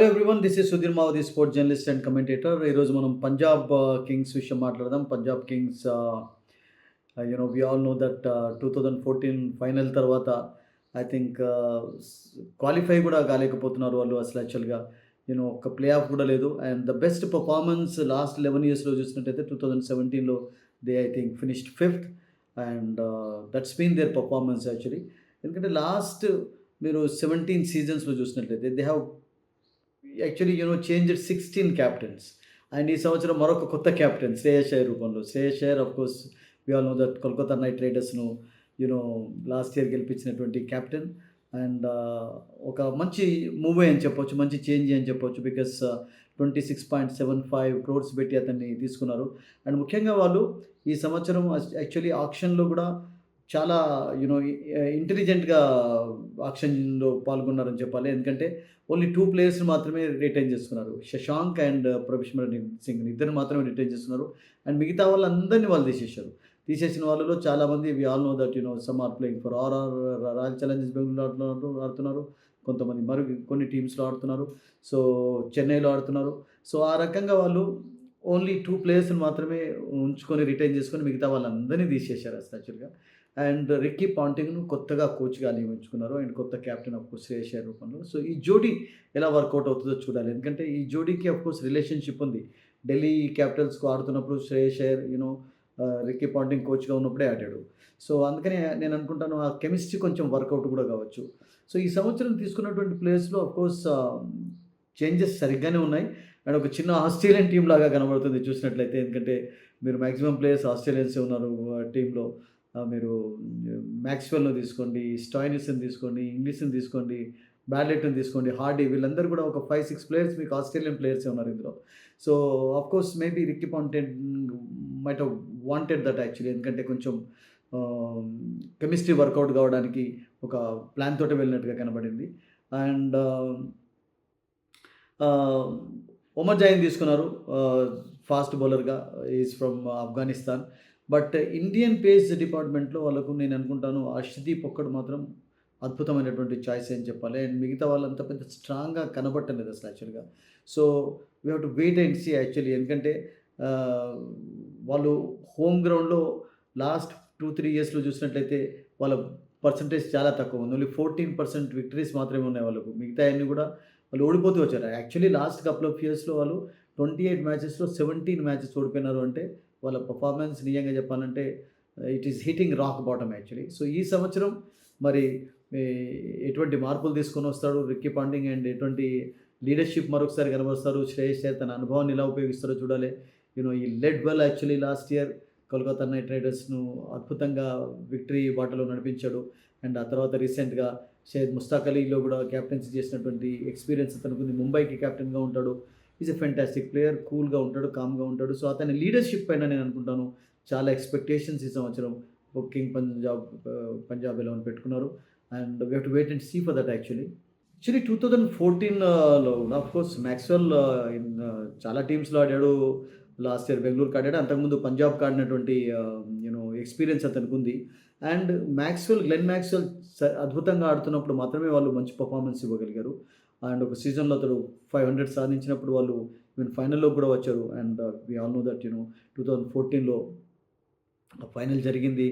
Hello everyone this is Sudheer Mavadi sports journalist and commentator ఈరోజు మనం Punjab Kings విషయం మాట్లాడదాం. Punjab Kings you know we all know that two thousand fourteen final తర్వాత I think qualify కూడా కాలేకపోతున్నారు వాళ్ళు అసలు యాక్చువల్గా యూనో ఒక ప్లే ఆఫ్ కూడా లేదు. And the best performance last eleven ఇయర్స్లో చూసినట్టయితే టూ థౌజండ్ సెవెంటీన్లో they I think finished fifth and that's been their performance actually ఎందుకంటే లాస్ట్ మీరు సెవెంటీన్ సీజన్స్లో చూసినట్లయితే they have actually you know change sixteen captains and ఈ సంవత్సరం మరొక కొత్త క్యాప్టెన్ శ్రేయస్ అయ్యర్ రూపంలో. Shreyas Iyer of course we all know that Kolkata Knight రైడర్స్ను you know last year గెలిపించినటువంటి క్యాప్టెన్ అండ్ uh, ఒక మంచి మూవీ అని చెప్పొచ్చు మంచి చేంజ్ అని చెప్పొచ్చు because twenty six point seven five crores పెట్టి అతన్ని తీసుకున్నారు. అండ్ ముఖ్యంగా వాళ్ళు ఈ సంవత్సరం యాక్చువల్లీ ఆక్షన్లో కూడా చాలా యూనో ఇంటెలిజెంట్గా ఆక్షన్లో పాల్గొన్నారని చెప్పాలి. ఎందుకంటే ఓన్లీ టూ ప్లేయర్స్ని మాత్రమే రిటైన్ చేసుకున్నారు. శశాంక్ అండ్ ప్రొఫెషనల్ సింగ్ ఇద్దరు మాత్రమే రిటైన్ చేస్తున్నారు అండ్ మిగతా వాళ్ళందరినీ వాళ్ళు తీసేశారు. తీసేసిన వాళ్ళలో చాలామంది we all know that you know some are playing for R R Royal Challengers Bengaluru ఆడుతున్నారు ఆడుతున్నారు. కొంతమంది మరి కొన్ని టీమ్స్లో ఆడుతున్నారు. సో చెన్నైలో ఆడుతున్నారు. సో ఆ రకంగా వాళ్ళు ఓన్లీ టూ ప్లేయర్స్ని మాత్రమే ఉంచుకొని రిటైన్ చేసుకొని మిగతా వాళ్ళందరినీ తీసేశారు అసలు యాక్చువల్గా అండ్ రిక్కీ పాంటింగ్ను కొత్తగా కోచ్గా నియమించుకున్నారు. అండ్ కొత్త captain of course Shreyas Iyer రూపంలో. సో ఈ జోడీ ఎలా వర్కౌట్ అవుతుందో చూడాలి. ఎందుకంటే ఈ జోడీకి ఆఫ్ కోర్స్ రిలేషన్షిప్ ఉంది. ఢిల్లీ క్యాపిటల్స్కు ఆడుతున్నప్పుడు Shreyas Iyer you know Ricky Ponting కోచ్గా ఉన్నప్పుడే ఆడాడు. సో అందుకనే నేను అనుకుంటాను ఆ కెమిస్ట్రీ కొంచెం వర్కౌట్ కూడా కావచ్చు. సో ఈ సంవత్సరం తీసుకున్నటువంటి ప్లేయర్స్లో ఆఫ్ కోర్స్ చేంజెస్ సరిగ్గానే ఉన్నాయి. అండ్ ఒక చిన్న ఆస్ట్రేలియన్ టీం లాగా కనబడుతుంది చూసినట్లయితే. ఎందుకంటే మీరు మ్యాక్సిమం ప్లేయర్స్ ఆస్ట్రేలియన్సే ఉన్నారు టీంలో మీరు మ్యాక్స్వెల్ను తీసుకోండి స్టాయినిస్ని తీసుకోండి ఇంగ్లీష్ని తీసుకోండి బ్యాడ్లెట్ని తీసుకోండి హార్డీ వీళ్ళందరూ కూడా ఒక ఫైవ్ సిక్స్ ప్లేయర్స్ మీకు ఆస్ట్రేలియన్ ప్లేయర్సే ఉన్నారు ఇందులో. So course maybe Ricky Ponting might wanted that actually ఎందుకంటే కొంచెం కెమిస్ట్రీ వర్కౌట్ కావడానికి ఒక ప్లాన్ తోటి వెళ్ళినట్టుగా కనబడింది. అండ్ ఒమర్ జాయిన్ తీసుకున్నారు fast బౌలర్గా is from Afghanistan but Indian pace డిపార్ట్మెంట్లో వాళ్ళకు నేను అనుకుంటాను అర్షదీప్ ఒక్కడు మాత్రం అద్భుతమైనటువంటి చాయిస్ అని చెప్పాలి. అండ్ మిగతా వాళ్ళంతా పెద్ద స్ట్రాంగ్గా కనబట్టలేదు అసలు యాక్చువల్గా so we have to wait and see actually ఎందుకంటే వాళ్ళు హోమ్ గ్రౌండ్లో లాస్ట్ టూ త్రీ ఇయర్స్లో చూసినట్లయితే వాళ్ళ పర్సంటేజ్ చాలా తక్కువ ఉంది. ఓన్లీ ఫోర్టీన్ పర్సెంట్ విక్టరీస్ మాత్రమే ఉన్నాయి వాళ్ళకు. మిగతా అన్నీ కూడా వాళ్ళు ఓడిపోతూ వచ్చారు. యాక్చువల్లీ లాస్ట్ కపుల్ ఆఫ్ ఇయర్స్లో వాళ్ళు ట్వంటీ ఎయిట్ మ్యాచెస్లో సెవెంటీన్ మ్యాచెస్ ఓడిపోయినారు అంటే వాళ్ళ పర్ఫార్మెన్స్ నిజంగా చెప్పాలంటే it is hitting rock bottom actually so ఈ సంవత్సరం మరి ఎటువంటి మార్పులు తీసుకొని వస్తాడు? రిక్కీ పాండింగ్ అండ్ ఎటువంటి లీడర్షిప్ మరొకసారి కనబరుస్తారు? శ్రేయస్ తన అనుభవాన్ని ఎలా ఉపయోగిస్తారో చూడాలి. యూనో ఈ led well actually last year Kolkata Knight రైడర్స్ను అద్భుతంగా విక్టరీ బాటలో నడిపించాడు. అండ్ ఆ తర్వాత రీసెంట్గా షేద్ ముస్తాక్ అలీలో కూడా క్యాప్టెన్సీ చేసినటువంటి ఎక్స్పీరియన్స్ అతనికి ముంబైకి క్యాప్టెన్గా ఉంటాడు. ఈజ్ ఎ ఫెంటాస్టిక్ ప్లేయర్ కూల్గా ఉంటాడు కామ్గా ఉంటాడు. సో అతని లీడర్షిప్ పైన నేను అనుకుంటాను చాలా ఎక్స్పెక్టేషన్స్ ఈ సంవత్సరం కింగ్ పంజాబ్ పంజాబ్ ఎలవన్ పెట్టుకున్నారు. And we have to wait and see for that actually actually two thousand ఫోర్టీన్లో ఆఫ్ కోర్స్ మ్యాక్స్వెల్ ఇన్ చాలా టీమ్స్లో ఆడాడు. లాస్ట్ ఇయర్ బెంగళూరుకి ఆడాడు. అంతకుముందు పంజాబ్కి ఆడినటువంటి um, యూనో ఎక్స్పీరియన్స్ అతనికి ఉంది. అండ్ మ్యాక్స్వెల్ గ్లెన్ మ్యాక్స్వెల్ అద్భుతంగా ఆడుతున్నప్పుడు మాత్రమే వాళ్ళు మంచి పర్ఫార్మెన్స్ ఇవ్వగలిగారు. అండ్ ఒక సీజన్లో అతడు ఫైవ్ హండ్రెడ్ సాధించినప్పుడు వాళ్ళు ఈవెన్ ఫైనల్లో కూడా వచ్చారు. And we all know that you know two thousand ఫోర్టీన్లో ఫైనల్ జరిగింది.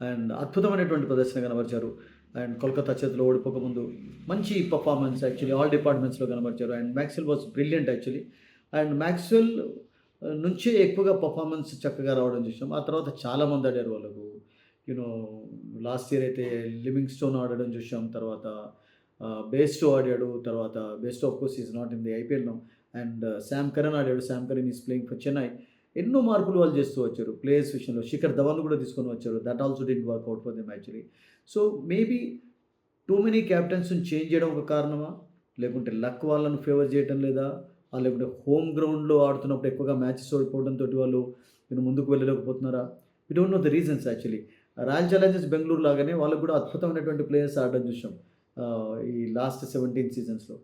అండ్ అద్భుతమైనటువంటి ప్రదర్శన కనబరిచారు. అండ్ కోల్కతా చేతిలో ఓడిపోకముందు మంచి పర్ఫార్మెన్స్ యాక్చువల్లీ ఆల్ డిపార్ట్మెంట్స్లో కనబరిచారు. And Maxwell was brilliant actually and Maxwell uh, నుంచే ఎక్కువగా పర్ఫార్మెన్స్ చక్కగా రావడం చూసాం. ఆ తర్వాత చాలామంది ఆడారు వాళ్ళకు. యూనో లాస్ట్ ఇయర్ అయితే లివింగ్ స్టోన్ ఆడడం చూసాం. తర్వాత బేస్టో ఆడాడు తర్వాత best of course is not in the ఐపీఎల్లో అండ్ శామ్ కరణ్ ఆడాడు. Sam Curran is playing for Chennai ఎన్నో మార్పులు వాళ్ళు చేస్తూ వచ్చారు. ప్లేయర్స్ విషయంలో శిఖర్ ధవన్ కూడా తీసుకొని వచ్చారు. That also didn't work out for them actually so maybe too many క్యాప్టెన్స్ని change చేయడం ఒక కారణమా? లేకుంటే లక్ వాళ్ళను ఫేవర్ చేయటం లేదా? లేకుంటే హోమ్ గ్రౌండ్లో ఆడుతున్నప్పుడు ఎక్కువగా మ్యాచెస్ ఓడిపోవడంతో వాళ్ళు నేను ముందుకు వెళ్ళలేకపోతున్నారా? We don't know the reasons actually Royal Challengers Bengaluru లాగానే వాళ్ళకు కూడా అద్భుతమైనటువంటి ప్లేయర్స్ ఆడడం చూసాం ఈ లాస్ట్ సెవెంటీన్ సీజన్స్లో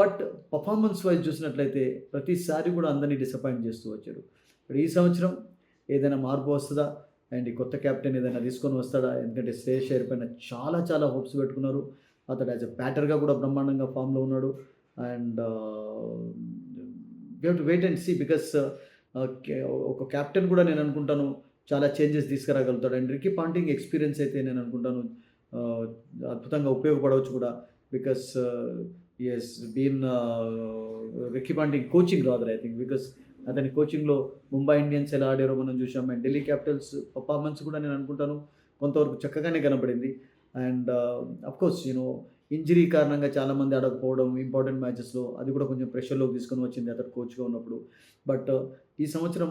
బట్ పర్ఫార్మెన్స్ వైజ్ చూసినట్లయితే ప్రతిసారి కూడా అందరినీ డిసప్పాయింట్ చేస్తూ వచ్చారు. ఇప్పుడు ఈ సంవత్సరం ఏదైనా మార్పు వస్తుందా? అండ్ ఈ కొత్త కెప్టెన్ ఏదైనా తీసుకొని వస్తాడా? ఎందుకంటే శ్రేయస్ అయ్యర్ పైన చాలా చాలా హోప్స్ పెట్టుకున్నారు. అతడు యాజ్ ఎ బ్యాటర్గా కూడా బ్రహ్మాండంగా ఫామ్లో ఉన్నాడు. And you to wait and see because ఒక కెప్టెన్ కూడా నేను అనుకుంటాను చాలా చేంజెస్ తీసుకురాగలుగుతాడు. అండ్ రికీ పాంటింగ్ ఎక్స్పీరియన్స్ అయితే నేను అనుకుంటాను. అద్భుతంగా ఉపయోగపడవచ్చు కూడా. Because is been Ricky coaching rather I think because అతని కోచింగ్లో ముంబై ఇండియన్స్ ఎలా ఆడారో మనం చూసాం అండ్ ఢిల్లీ క్యాపిటల్స్ పర్ఫార్మెన్స్ కూడా నేను అనుకుంటాను. కొంతవరకు చక్కగానే కనపడింది అండ్ అఫ్కోర్స్ యూనో ఇంజరీ కారణంగా చాలామంది ఆడకపోవడం ఇంపార్టెంట్ మ్యాచెస్లో అది కూడా కొంచెం ప్రెషర్లోకి తీసుకొని వచ్చింది అతను కోచ్గా ఉన్నప్పుడు. బట్ uh, ఈ సంవత్సరం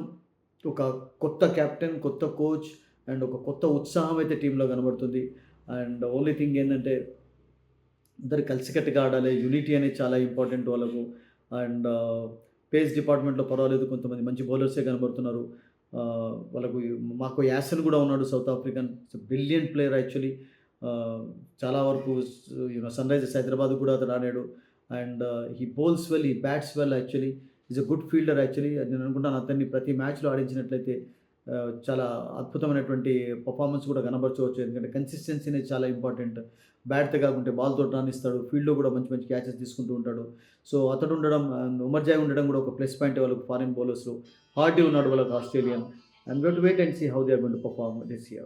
ఒక కొత్త కెప్టెన్ కొత్త కోచ్ అండ్ ఒక కొత్త ఉత్సాహం అయితే టీంలో కనబడుతుంది. అండ్ ఓన్లీ థింగ్ ఏంటంటే ఇద్దరు కలిసికట్టుగా ఆడాలి. యూనిటీ అనేది చాలా ఇంపార్టెంట్ వాళ్ళకు. అండ్ పేస్ డిపార్ట్మెంట్లో పర్వాలేదు కొంతమంది మంచి బౌలర్సే కనబడుతున్నారు. వాళ్ళకు మాకు యాసన్ కూడా ఉన్నాడు South African. Brilliant player actually చాలా వరకు సన్ రైజర్స్ హైదరాబాద్ కూడా అతను ఆడాడు. And he bowls well he bats well actually is a good fielder actually నేను అనుకుంటాను అతన్ని ప్రతి మ్యాచ్లో ఆడించినట్లయితే చాలా అద్భుతమైనటువంటి పర్ఫార్మెన్స్ కూడా కనబరచవచ్చు. ఎందుకంటే కన్సిస్టెన్సీ అనేది చాలా ఇంపార్టెంట్ బ్యాట్తో కాకుంటే బాల్తో రాణిస్తాడు ఫీల్డ్లో కూడా మంచి మంచి క్యాచెస్ తీసుకుంటూ ఉంటాడు. సో అతడు ఉండడం ఉమర్జాయ్ ఉండడం కూడా ఒక ప్లస్ పాయింట్ వాళ్ళకు ఫారిన్ బౌలర్స్లో హార్డీ ఉన్నాడు వాళ్ళకి Australian and wait wait and see how they are gonna perform this year